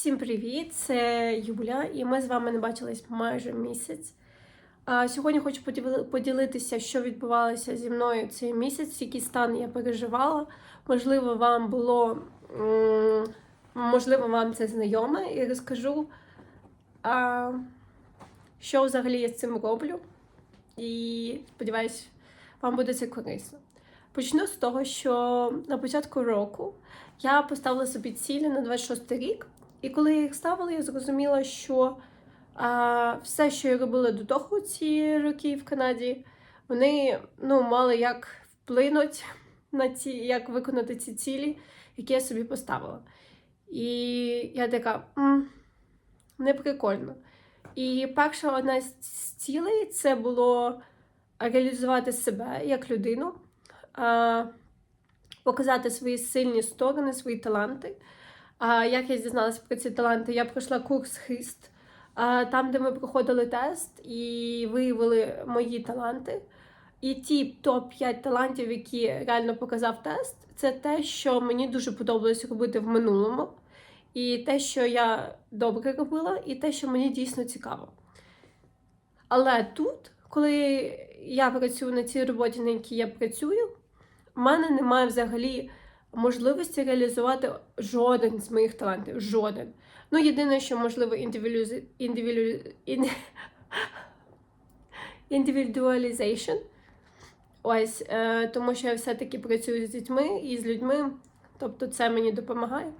Всім привіт! Це Юля, і ми з вами не бачились майже місяць. Сьогодні хочу поділитися, що відбувалося зі мною цей місяць, який стан я переживала. Можливо, вам було можливо, вам це знайоме, і розкажу, що взагалі я з цим роблю. І сподіваюсь, вам буде це корисно. Почну з того, що на початку року я поставила собі цілі на 26 рік, і коли я їх ставила, я зрозуміла, що а, все, що я робила до того ці роки в Канаді, вони ну, мали як вплинуть на ці, як виконати ці цілі, які я собі поставила. І я така не прикольно. І перша одна з цілей це було реалізувати себе як людину, а, показати свої сильні сторони, свої таланти. Як я дізналася про ці таланти? Я пройшла курс Хист, там, де ми проходили тест і виявили мої таланти. І ті топ-5 талантів, які реально показав тест, це те, що мені дуже подобалось робити в минулому, і те, що я добре робила, і те, що мені дійсно цікаво. Але тут, коли я працюю на цій роботі, на якій я працюю, в мене немає взагалі можливості реалізувати жоден з моїх талантів. Жоден. Ну, єдине, що можливо, індивідуалізація. Індивідуалізейшн. Ось, е, тому що я все-таки працюю з дітьми і з людьми, тобто це мені допомагає.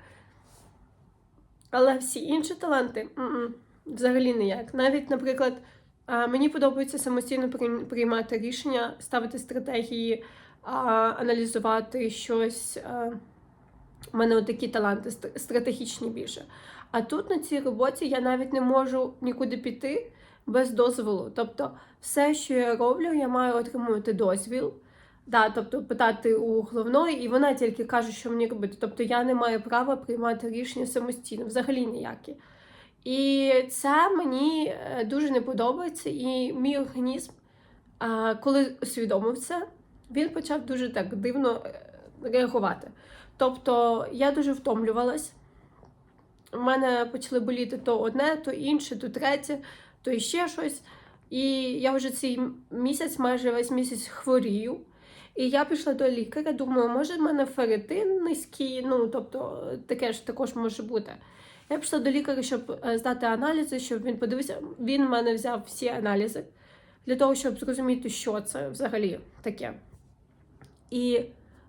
Але всі інші таланти м-м, взагалі ніяк. Навіть, наприклад, е, мені подобається самостійно приймати рішення, ставити стратегії, аналізувати щось. е, У мене отакі таланти стратегічні більше. А тут на цій роботі я навіть не можу нікуди піти без дозволу. Тобто, все, що я роблю, я маю отримувати дозвіл. Да, тобто питати у головної, і вона тільки каже, що мені робити. Тобто я не маю права приймати рішення самостійно, взагалі ніякі. І це мені е, дуже не подобається. І мій організм, коли усвідомив це, він почав дуже так дивно е, реагувати. Тобто я дуже втомлювалась. У мене почали боліти то одне, то інше, то третє, то іще щось. І я вже цей місяць, майже весь місяць хворію. І я пішла до лікаря, думаю, може в мене ферритин низький, ну тобто таке ж також може бути. Я пішла до лікаря, щоб е, здати аналізи, щоб він подивився. Він в мене взяв всі аналізи для того, щоб зрозуміти, що це взагалі таке. І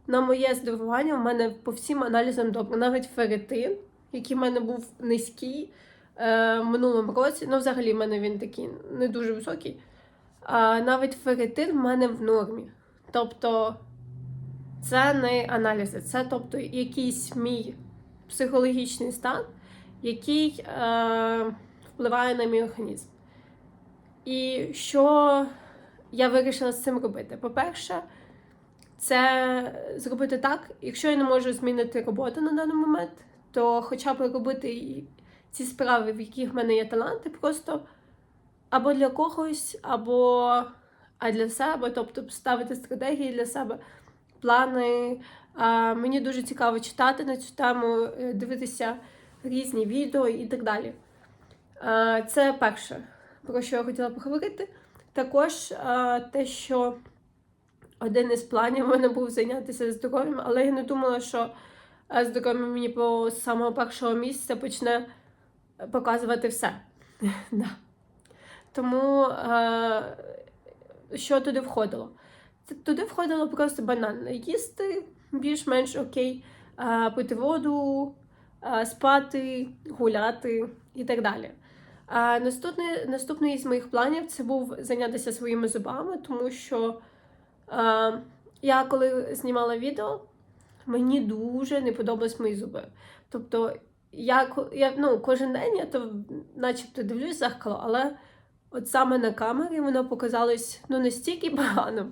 на моє здивування, в мене по всім аналізам добре. Навіть ферритин, який в мене був низький е, минулому році, ну взагалі в мене він такий не дуже високий. А навіть ферритин в мене в нормі. Тобто це не аналізи, це тобто якийсь мій психологічний стан, який е, впливає на мій організм. І що я вирішила з цим робити? По-перше, це зробити так, якщо я не можу змінити роботу на даний момент, то хоча б робити ці справи, в яких в мене є таланти, просто або для когось, або а для себе, тобто ставити стратегії для себе, плани. А, мені дуже цікаво читати на цю тему, е, дивитися різні відео і так далі. А, це перше, про що я хотіла поговорити. Також а, те, що один із планів мене був зайнятися здоров'ям, але я не думала, що е, здоров'я мені по самого першого місця почне показувати все. Да. Тому е, що туди входило? Туди входило просто банально їсти більш-менш окей, е, пити воду, е, спати, гуляти і так далі. А наступний, наступний із моїх планів це був зайнятися своїми зубами, тому що е, я коли знімала відео, мені дуже не подобались мої зуби. Тобто, я, я ну, кожен день я то начебто дивлюсь зеркало, але от саме на камері воно показалось ну, настільки погано,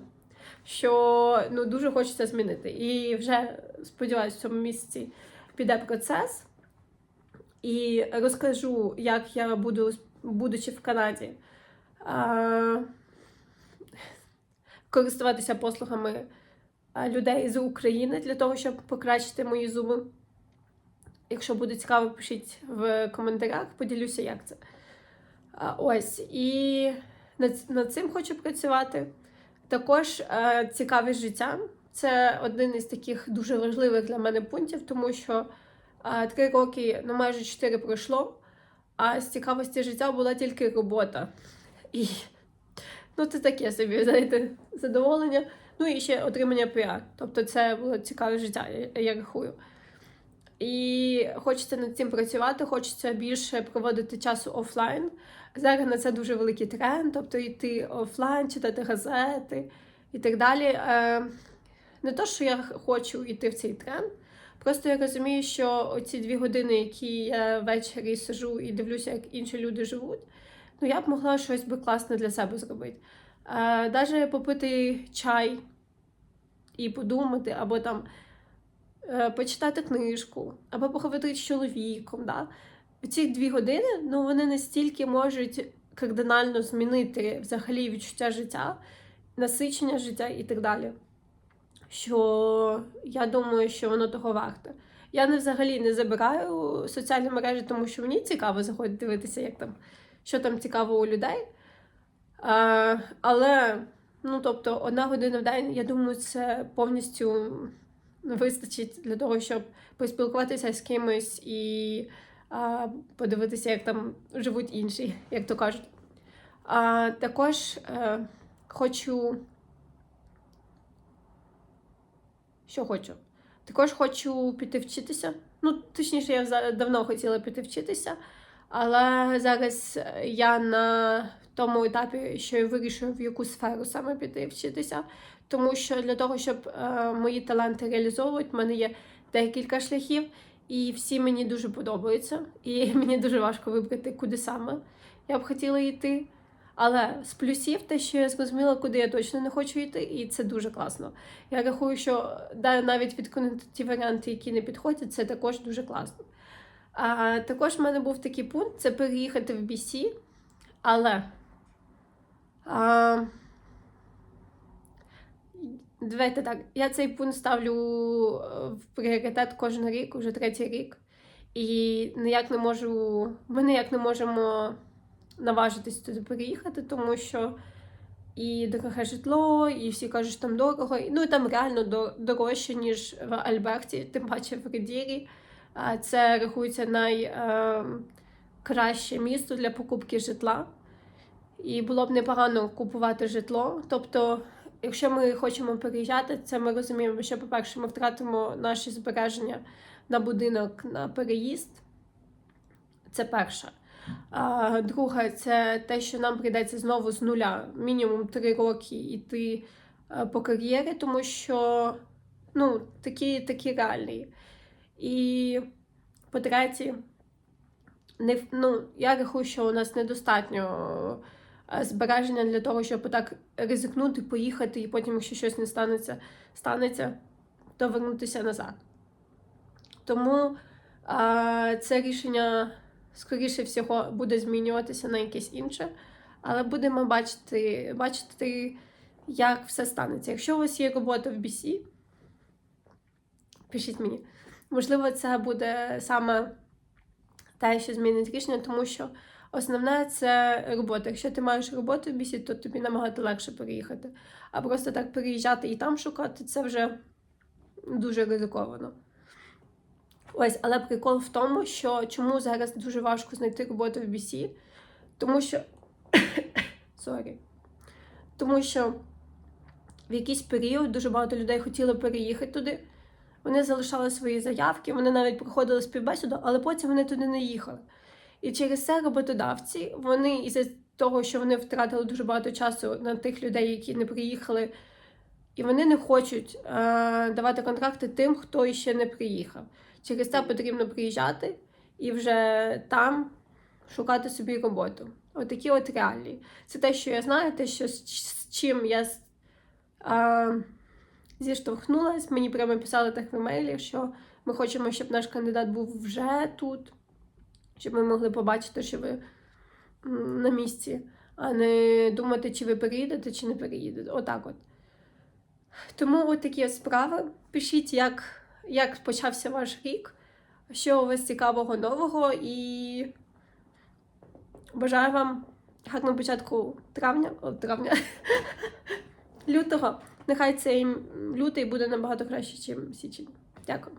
що ну, дуже хочеться змінити. І вже сподіваюся, в цьому місяці піде процес. І розкажу, як я буду, будучи в Канаді, а, користуватися послугами людей з України для того, щоб покращити мої зуби. Якщо буде цікаво, пишіть в коментарях, поділюся, як це. Ось. І над, над цим хочу працювати. Також е, цікавість життя. Це один із таких дуже важливих для мене пунктів, тому що е, три роки, ну майже чотири пройшло, а з цікавості життя була тільки робота. І ну, це таке собі, знаєте, задоволення. Ну і ще отримання піар. Тобто це було цікаве життя, я, я рахую. І хочеться над цим працювати, хочеться більше проводити часу офлайн. Зараз на це дуже великий тренд, тобто йти офлайн, читати газети і так далі. Е, Не то, що я хочу йти в цей тренд, просто я розумію, що оці дві години, які я ввечері сижу і дивлюся, як інші люди живуть, ну я б могла щось би класне для себе зробити. Е, Навіть попити чай і подумати, або там е, почитати книжку, або поговорити з чоловіком. Да? Ці дві години ну, вони настільки можуть кардинально змінити взагалі відчуття життя, насичення життя і так далі. Що я думаю, що воно того варте. Я не взагалі не забираю соціальні мережі, тому що мені цікаво заходити дивитися, як там, що там цікаво у людей. А, але, ну тобто, одна година в день, я думаю, це повністю вистачить для того, щоб поспілкуватися з кимось і а, подивитися, як там живуть інші, як то кажуть. А, також е, хочу. Що хочу? Також хочу піти вчитися. Ну, точніше, я давно хотіла піти вчитися, але зараз я на тому етапі, що я вирішую, в яку сферу саме піти вчитися. Тому що для того, щоб е, мої таланти реалізовувати, в мене є декілька шляхів, і всі мені дуже подобаються. І мені дуже важко вибрати, куди саме я б хотіла йти. Але з плюсів те, що я зрозуміла, куди я точно не хочу йти, і це дуже класно. Я рахую, що навіть відкинути ті варіанти, які не підходять, це також дуже класно. А, також в мене був такий пункт: це переїхати в BC, але. А, Давайте так, я цей пункт ставлю е, в пріоритет кожен рік, уже третій рік. І ніяк не можу, ми ніяк не можемо наважитись туди переїхати, тому що і дороге житло, і всі кажуть, що там дорого. Ну там реально до- дорожче, ніж в Альберті, тим паче в Редірі. Це рахується найкраще місто для покупки житла. І було б непогано купувати житло. Тобто, якщо ми хочемо переїжджати, це ми розуміємо, що, по-перше, ми втратимо наші збереження на будинок на переїзд. Це перше. А, друге, це те, що нам прийдеться знову з нуля, мінімум три роки йти е, по кар'єрі, тому що ну, такі, такі реалії. І по-третє, не, ну, я рахую, що у нас недостатньо е, збереження для того, щоб так ризикнути, поїхати, і потім, якщо щось не станеться, станеться, то вернутися назад. Тому а, це рішення, скоріше всього, буде змінюватися на якесь інше, але будемо бачити, бачити, як все станеться. Якщо у вас є робота в BC, пишіть мені. Можливо, це буде саме те, що змінить рішення, тому що основне це робота. Якщо ти маєш роботу в бісі, то тобі набагато легше переїхати. А просто так переїжджати і там шукати це вже дуже ризиковано. Ось, але прикол в тому, що чому зараз дуже важко знайти роботу в BC, тому що. Сорі. Тому що в якийсь період дуже багато людей хотіли переїхати туди. Вони залишали свої заявки, вони навіть проходили співбесіду, але потім вони туди не їхали. І через це роботодавці, вони із-за того, що вони втратили дуже багато часу на тих людей, які не приїхали, і вони не хочуть е, давати контракти тим, хто ще не приїхав. Через це потрібно приїжджати і вже там шукати собі роботу. Отакі от реалії. Це те, що я знаю, те, що з чим я е, зіштовхнулась. Мені прямо писали так в емейлі, що ми хочемо, щоб наш кандидат був вже тут, щоб ми могли побачити, що ви на місці, а не думати, чи ви переїдете, чи не переїдете. Отак от. Тому от такі справи. Пишіть, як, як почався ваш рік, що у вас цікавого нового і бажаю вам гарного початку травня, о, травня лютого. Нехай цей лютий буде набагато краще, ніж січень. Дякую.